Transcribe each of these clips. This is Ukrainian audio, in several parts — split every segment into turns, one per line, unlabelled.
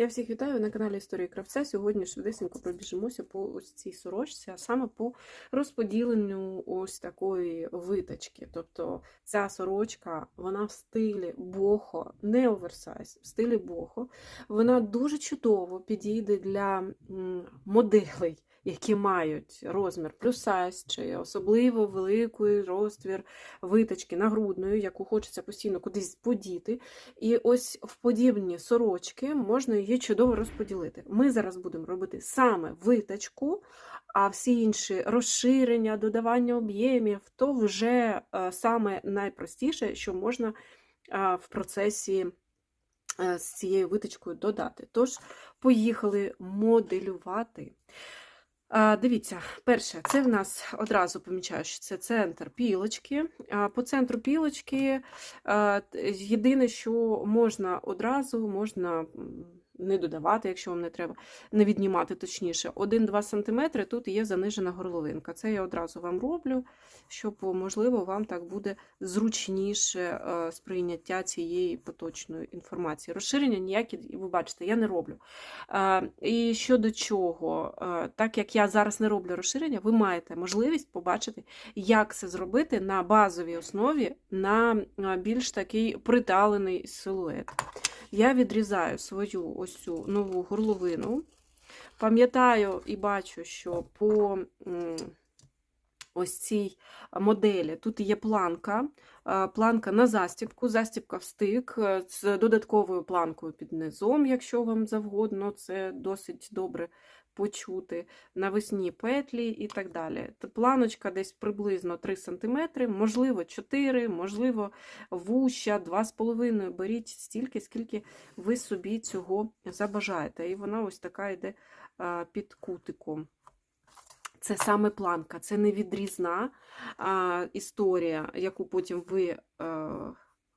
Я всіх вітаю на каналі Історії Кравця. Сьогодні швидесенько пробіжимося по ось цій сорочці, а саме по розподіленню ось такої виточки. Тобто ця сорочка, вона в стилі бохо, не оверсайз, в стилі бохо. Вона дуже чудово підійде для моделей, які мають розмір плюс чи особливо великий розтвір виточки нагрудної, яку хочеться постійно кудись подіти. І ось в подібні сорочки можна її чудово розподілити. Ми зараз будемо робити саме виточку, а всі інші розширення, додавання об'ємів то вже е, саме найпростіше, що можна е, в процесі е, з цією виточкою додати. Тож, поїхали моделювати. Дивіться, перше, це в нас одразу помічаю, що це центр пілочки. По центру пілочки єдине, що можна одразу, можна не додавати, якщо вам не треба, не віднімати точніше. 1-2 см тут є занижена горловинка. Це я одразу вам роблю, щоб, можливо, вам так буде зручніше е, сприйняття цієї поточної інформації. Розширення ніякі, ви бачите, я не роблю. Е, І щодо чого, е, так як я зараз не роблю розширення, ви маєте можливість побачити, як це зробити на базовій основі на більш такий приталений силует. Я відрізаю свою ось цю нову горловину. Пам'ятаю і бачу, що по ось цій моделі тут є планка, планка на застібку, застібка в стик е, з додатковою планкою під низом, якщо вам завгодно, це досить добре почути. Навесні петлі і так далі. Планочка десь приблизно 3 см, можливо 4 можливо вуща 2,5 Беріть стільки, скільки ви собі цього забажаєте. І вона ось така йде під кутиком. Це саме планка, це не відрізна а, історія, яку потім ви е,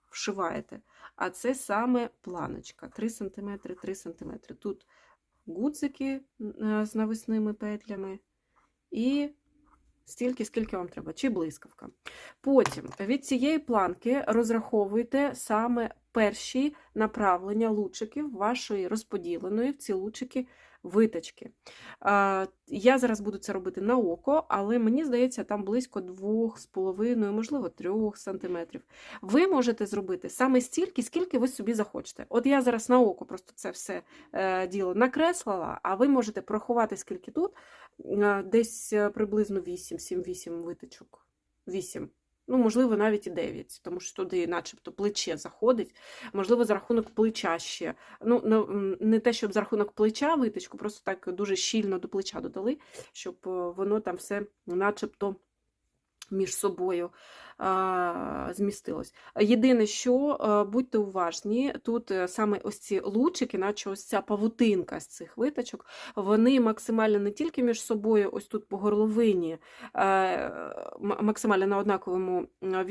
вшиваєте. А це саме планочка 3 см, 3 см. Тут гудзики е, з нависними петлями і стільки, скільки вам треба, чи блискавка. Потім від цієї планки розраховуйте саме перші направлення лучиків вашої розподіленої в ці лучики виточки. Я зараз буду це робити на око, але мені здається, там близько 2,5, можливо, 3 см. Ви можете зробити саме стільки, скільки ви собі захочете. От я зараз на око просто це все е, діло накреслила, а ви можете порахувати, скільки тут, Е, десь е, приблизно 8, 7-8 виточок. 8. Ну, можливо, навіть і 9, тому що туди, начебто, плече заходить. Можливо, за рахунок плеча ще. Ну, не те, щоб за рахунок плеча виточку, просто так дуже щільно до плеча додали, щоб е, воно там все начебто між собою змістилось. Єдине, що е, будьте уважні, тут е, саме ось ці лучики, наче ось ця павутинка з цих виточок, вони максимально не тільки між собою, ось тут по горловині, е, максимально на однаковому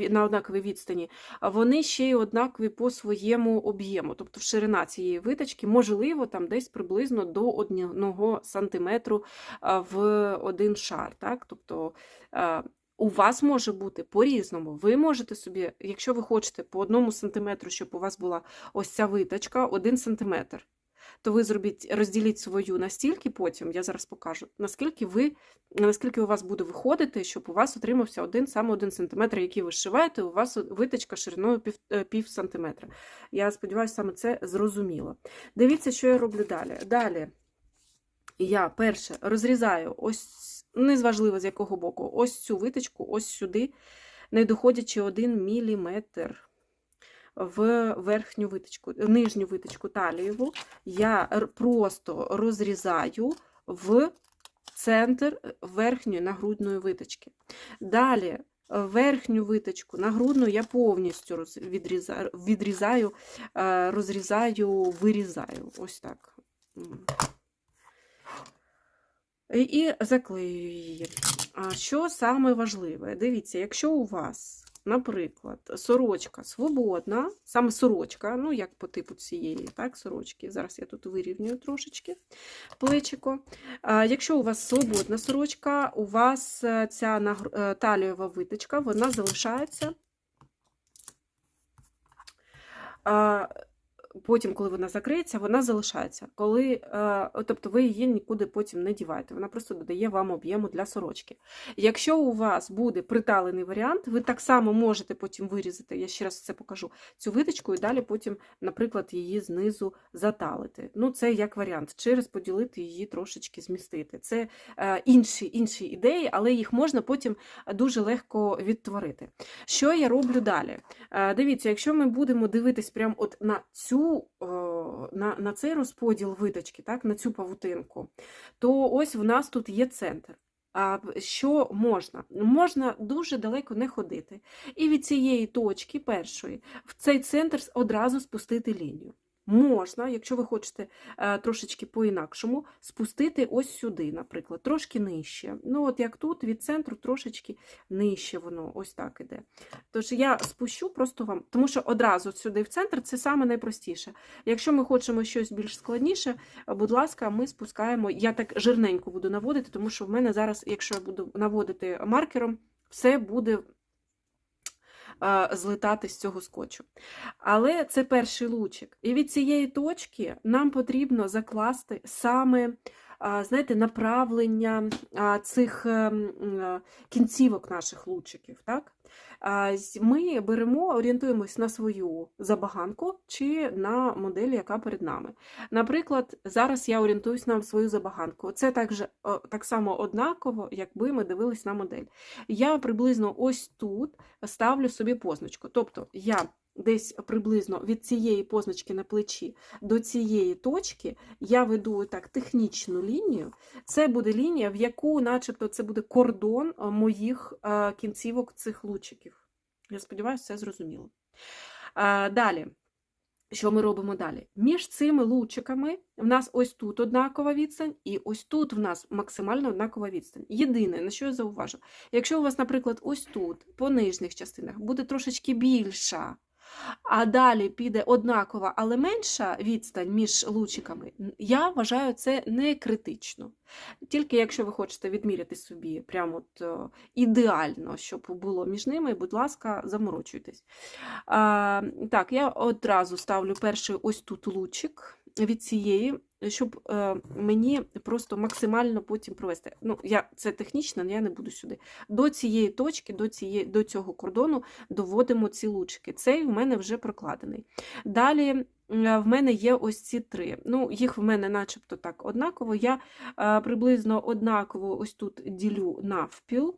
на однаковій відстані, вони ще й однакові по своєму об'єму. Тобто ширина цієї виточки, можливо, там десь приблизно до 1 сантиметру в один шар. Так? Тобто у вас може бути по-різному. Ви можете собі, якщо ви хочете по одному сантиметру, щоб у вас була ось ця виточка, один сантиметр, то ви зробіть, розділіть свою настільки потім, я зараз покажу, наскільки ви, наскільки у вас буде виходити, щоб у вас отримався один саме один сантиметр, який ви зшиваєте, у вас виточка шириною пів, е, пів сантиметра. Я сподіваюся, саме це зрозуміло. Дивіться, що я роблю далі. Далі я перше розрізаю ось, незважливо з якого боку, ось цю виточку, ось сюди, не доходячи 1 міліметр в верхню виточку, нижню виточку талієву, я просто розрізаю в центр верхньої нагрудної виточки. Далі е, верхню виточку нагрудну я повністю відрізаю, відрізаю, е, розрізаю, вирізаю. Ось так. І заклею її. А що саме важливе? Дивіться, якщо у вас, наприклад, сорочка свободна, саме сорочка, ну як по типу цієї так, сорочки, зараз я тут вирівнюю трошечки плечико. А, Якщо у вас свободна сорочка, у вас е, ця е, талієва виточка, вона залишається. Потім, коли вона закриється, вона залишається. Коли, е, тобто ви її нікуди потім не діваєте, вона просто додає вам об'єму для сорочки. Якщо у вас буде приталений варіант, ви так само можете потім вирізати, я ще раз це покажу, цю виточку і далі потім, наприклад, її знизу заталити. Ну, це як варіант, чи розподілити її трошечки змістити. Це е, інші, інші ідеї, але їх можна потім дуже легко відтворити. Що я роблю далі? Е, Дивіться, якщо ми будемо дивитись прямо от на цю е, на, на цей розподіл виточки, так, на цю павутинку, то ось в нас тут є центр. А що можна? Можна дуже далеко не ходити. І від цієї точки першої в цей центр одразу спустити лінію. Можна, якщо ви хочете е, трошечки по-інакшому, спустити ось сюди, наприклад, трошки нижче. Ну, от як тут, від центру трошечки нижче воно ось так іде. Тож я спущу просто вам, тому що одразу сюди в центр це саме найпростіше. Якщо ми хочемо щось більш складніше, будь ласка, ми спускаємо. Я так жирненько буду наводити, тому що в мене зараз, якщо я буду наводити маркером, все буде злетати з цього скотчу. Але це перший лучик. І від цієї точки нам потрібно закласти саме знаєте, направлення цих ем, кінцівок наших лучиків. Так? Ми беремо, орієнтуємось на свою забаганку чи на модель, яка перед нами. Наприклад, зараз я орієнтуюсь на свою забаганку. Це так, так само однаково, якби ми дивились на модель. Я приблизно ось тут ставлю собі позначку. Тобто я десь приблизно від цієї позначки на плечі до цієї точки я веду так технічну лінію. Це буде лінія, в яку, начебто, це буде кордон е, моїх е, кінцівок цих лучиків. Я сподіваюся, це зрозуміло. Е, Далі. Що ми робимо далі? Між цими лучиками в нас ось тут однакова відстань, і ось тут в нас максимально однакова відстань. Єдине, на що я зауважу, якщо у вас, наприклад, ось тут, по нижніх частинах, буде трошечки більша, а далі піде однакова, але менша відстань між лучиками, я вважаю це не критично. Тільки якщо ви хочете відміряти собі прямо от, е, ідеально, щоб було між ними, будь ласка, заморочуйтесь. А, так, я одразу ставлю перший ось тут лучик від цієї, щоб е, мені просто максимально потім провести. Ну, я, це технічно, але я не буду сюди. До цієї точки, до, цієї, до цього кордону доводимо ці лучики. Цей в мене вже прокладений. Далі в мене є ось ці три. Ну, їх в мене начебто так однаково. Я е, приблизно однаково ось тут ділю навпіл.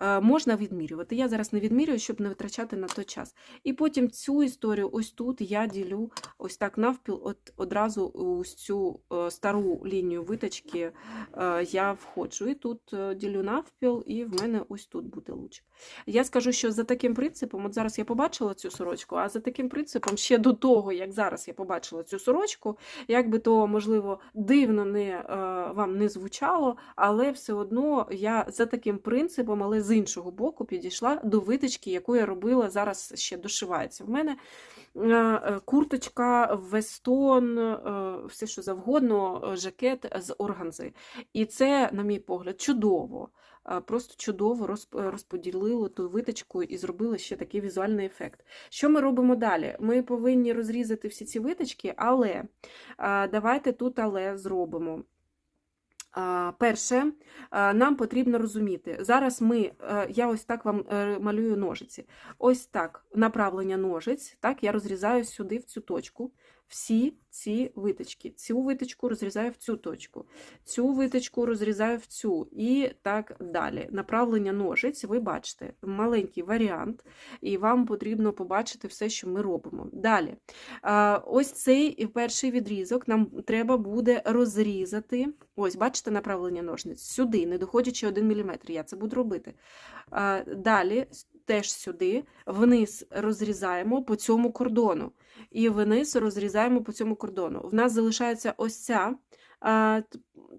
Е, Можна відмірювати. Я зараз не відмірюю, щоб не витрачати на той час. І потім цю історію ось тут я ділю ось так навпіл, от одразу у цю е, стару лінію виточки е, я входжу. І тут ділю навпіл, і в мене ось тут буде лучик. Я скажу, що за таким принципом, от зараз я побачила цю сорочку, а за таким принципом, ще до того, як зараз я побачила цю сорочку, як би то, можливо, дивно не, вам не звучало, але все одно я за таким принципом, але з іншого боку, підійшла до виточки, яку я робила, зараз ще дошивається. В мене е, е, курточка, вестон, е, все що завгодно, жакет з органзи. І це, на мій погляд, чудово. Просто чудово розп- розподілили ту виточку і зробили ще такий візуальний ефект. Що ми робимо далі? Ми повинні розрізати всі ці виточки, але давайте тут але зробимо. Перше, нам потрібно розуміти. Зараз ми, е, я ось так вам е, малюю ножиці. Ось так, направлення ножиць, так, я розрізаю сюди, в цю точку, всі ці виточки. Цю виточку розрізаю в цю точку, цю виточку розрізаю в цю і так далі. Направлення ножиць, ви бачите, маленький варіант, і вам потрібно побачити все, що ми робимо. Далі, ось цей перший відрізок нам треба буде розрізати. Ось, бачите, направлення ножниць сюди, не доходячи 1 мм. Я це буду робити. Далі теж сюди, вниз розрізаємо по цьому кордону. І вниз розрізаємо по цьому кордону. В нас залишається ось ця а,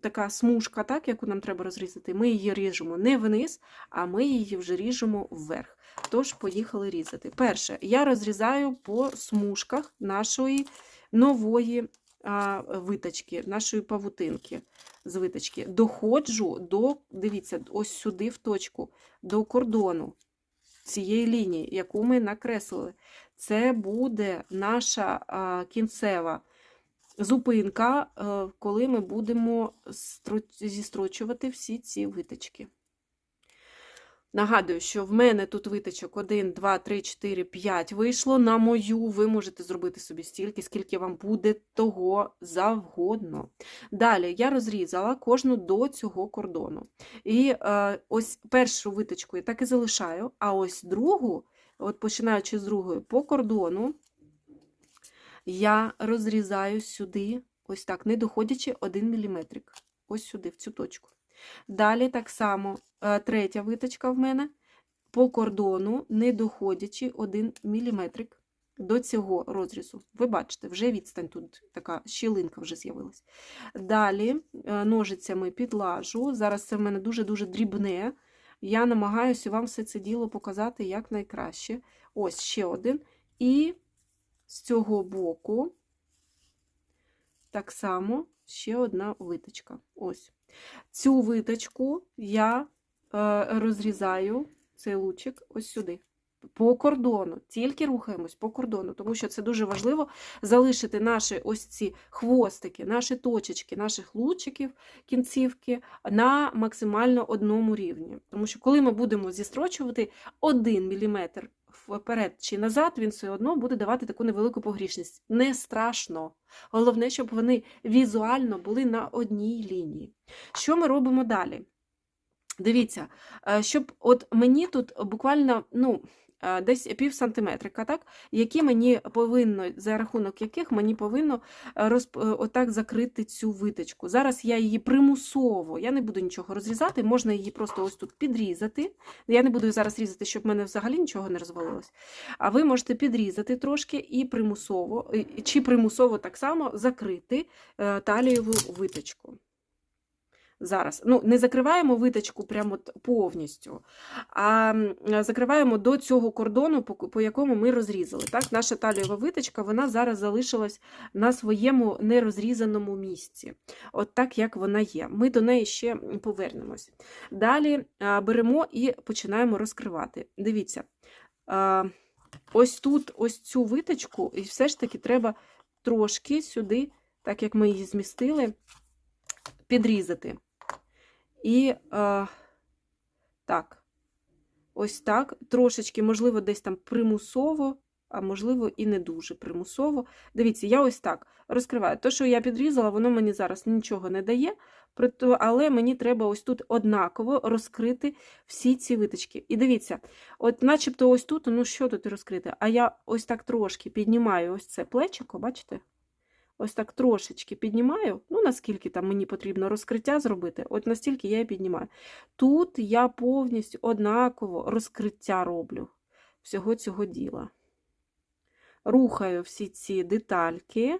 така смужка, так, яку нам треба розрізати. Ми її ріжемо не вниз, а ми її вже ріжемо вверх. Тож, поїхали різати. Перше, я розрізаю по смужках нашої нової а, виточки, нашої павутинки з виточки. Доходжу до, дивіться, ось сюди в точку, до кордону. Цієї лінії, яку ми накреслили. Це буде наша кінцева зупинка, е, коли ми будемо зістрочувати всі ці виточки. Нагадую, що в мене тут виточок 1, 2, 3, 4, 5 вийшло. На мою ви можете зробити собі стільки, скільки вам буде того завгодно. Далі я розрізала кожну до цього кордону. І е, ось першу виточку я так і залишаю, а ось другу, от починаючи з другої по кордону, я розрізаю сюди, ось так, не доходячи 1 мм. Ось сюди, в цю точку. Далі так само е, третя виточка в мене по кордону, не доходячи 1 мм до цього розрізу. Ви бачите, вже відстань тут така щілинка вже з'явилась. Далі е, ножицями підлажу. Зараз це в мене дуже-дуже дрібне. Я намагаюся вам все це діло показати як найкраще. Ось ще один. І з цього боку так само ще одна виточка. Ось. Цю виточку я е, розрізаю цей лучик ось сюди. По кордону, тільки рухаємось по кордону, тому що це дуже важливо залишити наші ось ці хвостики, наші точечки, наших лучиків, кінцівки на максимально одному рівні. Тому що коли ми будемо зістрочувати 1 мм вперед чи назад, він все одно буде давати таку невелику погрішність. Не страшно. Головне, щоб вони візуально були на одній лінії. Що ми робимо далі? Дивіться, е, щоб от мені тут буквально, ну, десь пів сантиметрика, так, які мені повинно, за рахунок яких мені повинно е, розп... е, отак закрити цю виточку. Зараз я її примусово, я не буду нічого розрізати, можна її просто ось тут підрізати. Я не буду зараз різати, щоб в мене взагалі нічого не розвалилось. А ви можете підрізати трошки і примусово, чи примусово так само закрити е, талієву виточку. Зараз. Ну, не закриваємо виточку прямо повністю, а закриваємо до цього кордону, по, якому ми розрізали. Так? Наша талієва виточка вона зараз залишилась на своєму нерозрізаному місці. От так, як вона є. Ми до неї ще повернемось. Далі беремо і починаємо розкривати. Дивіться, ось тут ось цю виточку, і все ж таки треба трошки сюди, так як ми її змістили, підрізати. І е, так, ось так, трошечки, можливо, десь там примусово, а можливо, і не дуже примусово. Дивіться, я ось так розкриваю. Те, що я підрізала, воно мені зараз нічого не дає, але мені треба ось тут однаково розкрити всі ці виточки. І дивіться, от начебто ось тут, ну що тут розкрити? А я ось так трошки піднімаю ось це плечико, бачите? Ось так трошечки піднімаю, ну наскільки там мені потрібно розкриття зробити, от настільки я і піднімаю. Тут я повністю однаково розкриття роблю всього цього діла. Рухаю всі ці детальки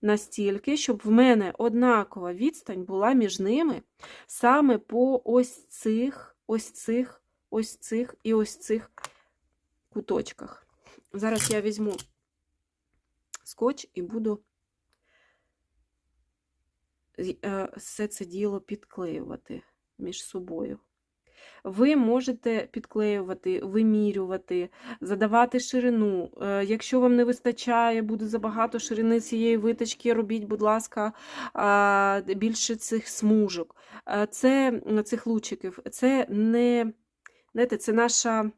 настільки, щоб в мене однакова відстань була між ними саме по ось цих, ось цих, ось цих і ось цих куточках. Зараз я візьму скотч і буду все це діло підклеювати між собою. Ви можете підклеювати, вимірювати, задавати ширину. Е, Якщо вам не вистачає, буде забагато ширини цієї виточки, робіть, будь ласка, більше цих смужок. Е, Це цих лучиків. Це не знаєте, це наша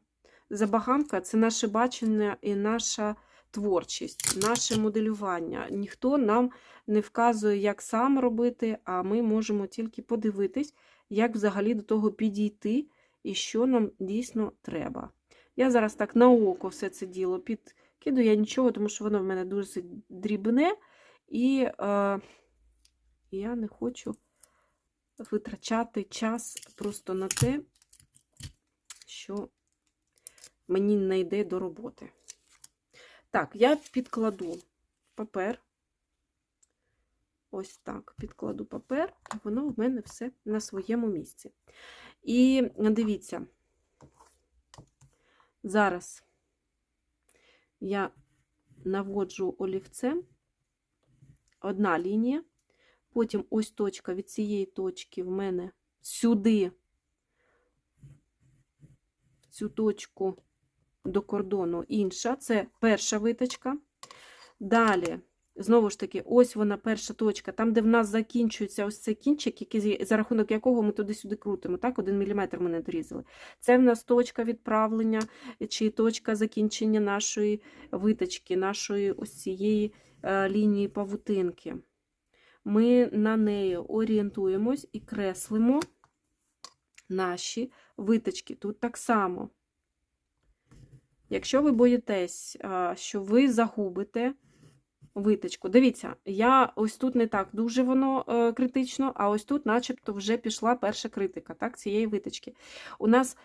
забаганка, це наше бачення і наша творчість, наше моделювання. Ніхто нам не вказує, як сам робити, а ми можемо тільки подивитись, як взагалі до того підійти і що нам дійсно треба. Я зараз так на око все це діло підкидаю, я нічого, тому що воно в мене дуже дрібне, і е, я не хочу витрачати час просто на те, що мені не йде до роботи. Так, я підкладу папер. Ось так, підкладу папер, і воно в мене все на своєму місці. І дивіться, зараз я наводжу олівцем одна лінія, потім ось точка від цієї точки в мене сюди, в цю точку до кордону інша. Це перша виточка. Далі, знову ж таки, ось вона перша точка, там, де в нас закінчується ось цей кінчик, який, за рахунок якого ми туди-сюди крутимо. Так, один міліметр ми не дорізали. Це в нас точка відправлення чи точка закінчення нашої виточки, нашої ось цієї е, лінії павутинки. Ми на неї орієнтуємось і креслимо наші виточки. Тут так само. Якщо ви боїтесь, що ви загубите виточку, дивіться, я ось тут не так дуже воно е, критично, а ось тут, начебто, вже пішла перша критика так, цієї виточки. У нас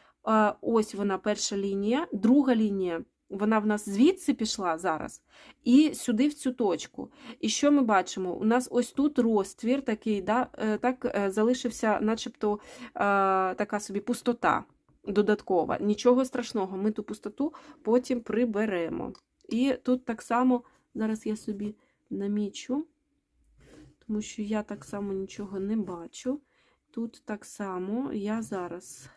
ось вона перша лінія, друга лінія. Вона в нас звідси пішла зараз, і сюди в цю точку. І що ми бачимо? У нас ось тут розтвір такий, да, е, так е, залишився, начебто, така собі пустота додаткова. Нічого страшного, ми ту пустоту потім приберемо. І тут так само, зараз я собі намічу, тому що я так само нічого не бачу. Тут так само я зараз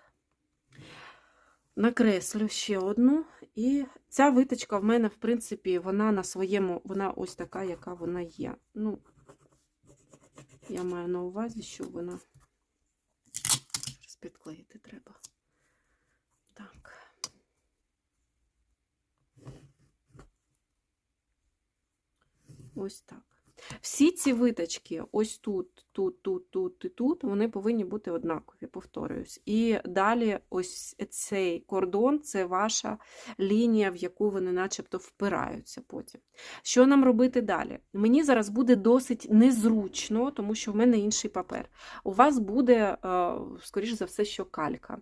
накреслю ще одну. І ця виточка в мене, в принципі, вона на своєму, вона ось така, яка вона є. Ну, я маю на увазі, що вона зараз підклеїти треба. Так. Ось так. Всі ці виточки, ось тут, тут, тут, тут і тут, вони повинні бути однакові, повторююсь. І далі ось цей кордон це ваша лінія, в яку вони начебто впираються потім. Що нам робити далі? Мені зараз буде досить незручно, тому що в мене інший папер. У вас буде, е, скоріш за все, що калька.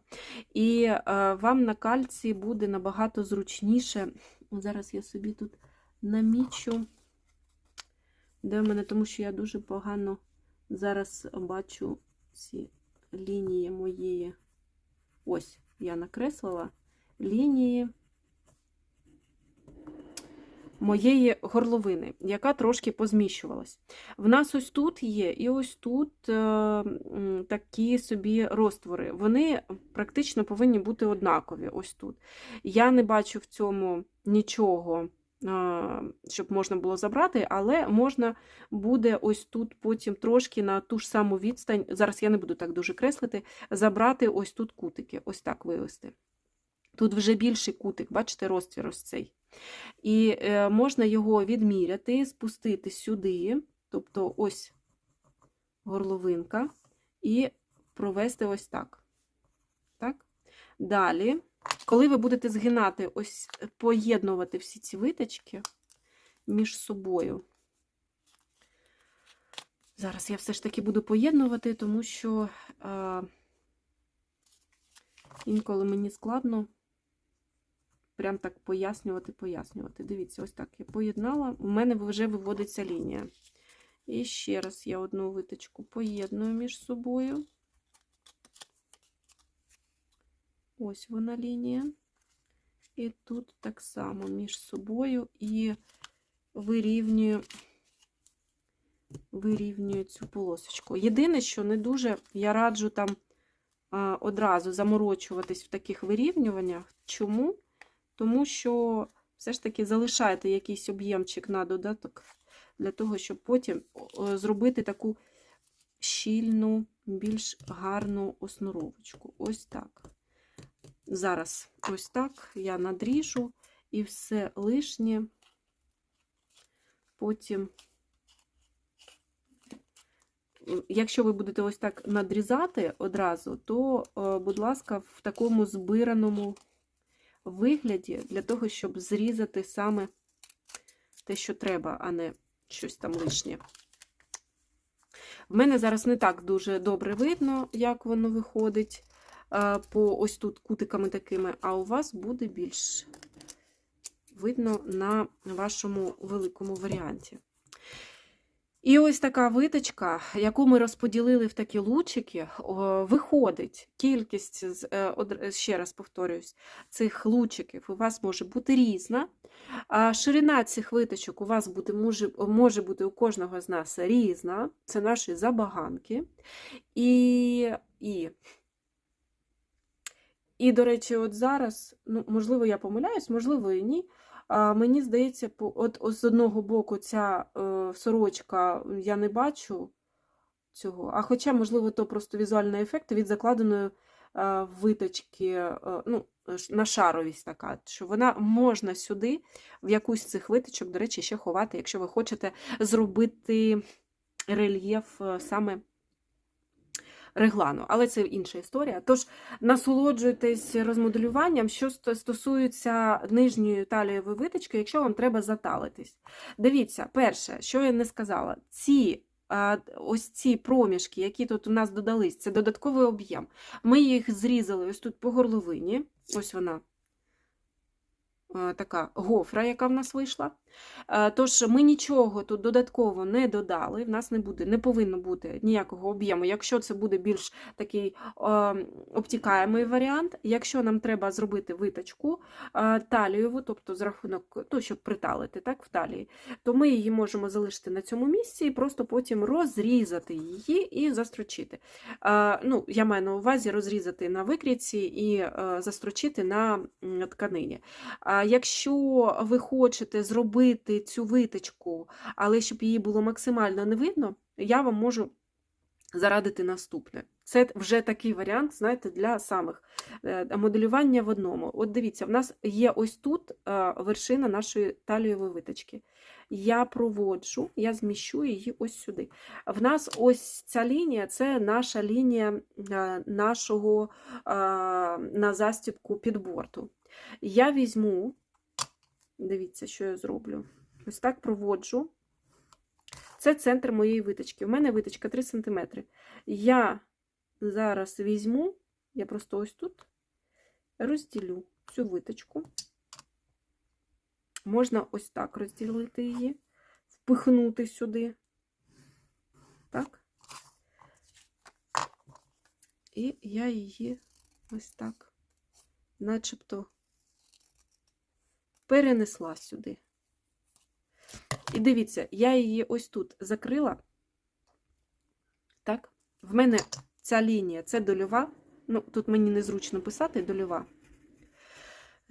І е, вам на кальці буде набагато зручніше. Зараз я собі тут намічу. Де в мене, тому що я дуже погано зараз бачу ці лінії моєї. Ось, я накреслила лінії моєї горловини, яка трошки позміщувалась. В нас ось тут є, і ось тут е, такі собі розтвори. Вони практично повинні бути однакові. Ось тут. Я не бачу в цьому нічого щоб можна було забрати, але можна буде ось тут потім трошки на ту ж саму відстань, зараз я не буду так дуже креслити, забрати ось тут кутики, ось так вивести. Тут вже більший кутик, бачите, розтвір ось цей. І е, можна його відміряти, спустити сюди, тобто ось горловинка, і провести ось так. Так? Далі. Коли ви будете згинати, ось поєднувати всі ці виточки між собою. Зараз я все ж таки буду поєднувати, тому що е, інколи мені складно прям так пояснювати, пояснювати. Дивіться, ось так я поєднала, у мене вже виводиться лінія. І ще раз я одну виточку поєдную між собою. Ось вона лінія. І тут так само між собою і вирівнюю, вирівнюю цю полосочку. Єдине, що не дуже я раджу там одразу заморочуватись в таких вирівнюваннях. Чому? Тому що все ж таки залишаєте якийсь об'ємчик на додаток, для того, щоб потім зробити таку щільну, більш гарну основочку. Ось так. Зараз ось так я надріжу і все лишнє потім, якщо ви будете ось так надрізати одразу, то, е, будь ласка, в такому збираному вигляді, для того, щоб зрізати саме те, що треба, а не щось там лишнє. В мене зараз не так дуже добре видно, як воно виходить по ось тут кутиками такими, а у вас буде більш видно на вашому великому варіанті. І ось така виточка, яку ми розподілили в такі лучики, виходить кількість, е, ще раз повторюсь, цих лучиків у вас може бути різна. Ширина цих виточок у вас буде, може, може бути у кожного з нас різна, це наші забаганки. І, і І, до речі, от зараз, ну, можливо, я помиляюсь, можливо, і ні. А, мені здається, от, от з одного боку ця е, сорочка я не бачу цього. А хоча, можливо, то просто візуальний ефект від закладеної е, виточки, е, ну, на шаровість така, що вона можна сюди, в якусь з цих виточок, до речі, ще ховати, якщо ви хочете зробити рельєф е, саме реглану. Але це інша історія. Тож насолоджуйтесь розмоделюванням, що стосується нижньої талієвої виточки, якщо вам треба заталитись. Дивіться, перше, що я не сказала, ці. Ось ці проміжки, які тут у нас додались, це додатковий об'єм. Ми їх зрізали ось тут по горловині. Ось вона така гофра, яка в нас вийшла. Е, Тож ми нічого тут додатково не додали. В нас не буде, не повинно бути ніякого об'єму. Якщо це буде більш такий е, обтікаємий варіант, якщо нам треба зробити виточку е, талієву, тобто з рахунок, то, щоб приталити так, в талії, то ми її можемо залишити на цьому місці і просто потім розрізати її і застрочити. Е, ну, я маю на увазі розрізати на викрійці і е, застрочити на тканині. Якщо ви хочете зробити цю виточку, але щоб її було максимально не видно, я вам можу зарадити наступне. Це вже такий варіант, знаєте, для самих е, моделювання в одному. От дивіться, в нас є ось тут е, вершина нашої талієвої виточки. Я проводжу, я зміщу її ось сюди. В нас ось ця лінія це наша лінія е, нашого на застібку підборту. Я візьму, дивіться, що я зроблю. Ось так проводжу. Це центр моєї виточки. У мене виточка 3 см. Я зараз візьму, я просто ось тут розділю цю виточку. Можна ось так розділити її, впихнути сюди. Так. І я її ось так, начебто, перенесла сюди. І дивіться, я її ось тут закрила. Так, в мене ця лінія це дольова. Ну, тут мені незручно писати дольова.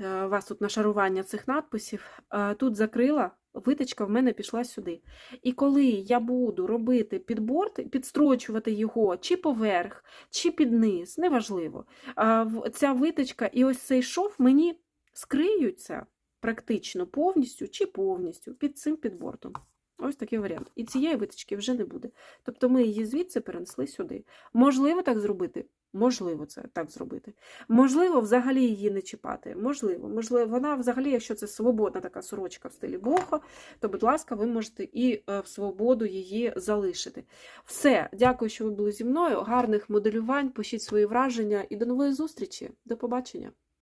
Е, У вас тут нашарування цих надписів. Е, Тут закрила, виточка в мене пішла сюди. І коли я буду робити підборд, підстрочувати його чи поверх, чи під низ, неважливо. е, Ця виточка і ось цей шов мені скриються практично повністю чи повністю під цим підбордом. Ось такий варіант. І цієї виточки вже не буде. Тобто ми її звідси перенесли сюди. Можливо так зробити? Можливо, це так зробити. Можливо, взагалі її не чіпати. Можливо, можливо, вона взагалі, якщо це свободна така сорочка в стилі бохо, то, будь ласка, ви можете і е, в свободу її залишити. Все, дякую, що ви були зі мною. Гарних моделювань, пишіть свої враження і до нової зустрічі. До побачення!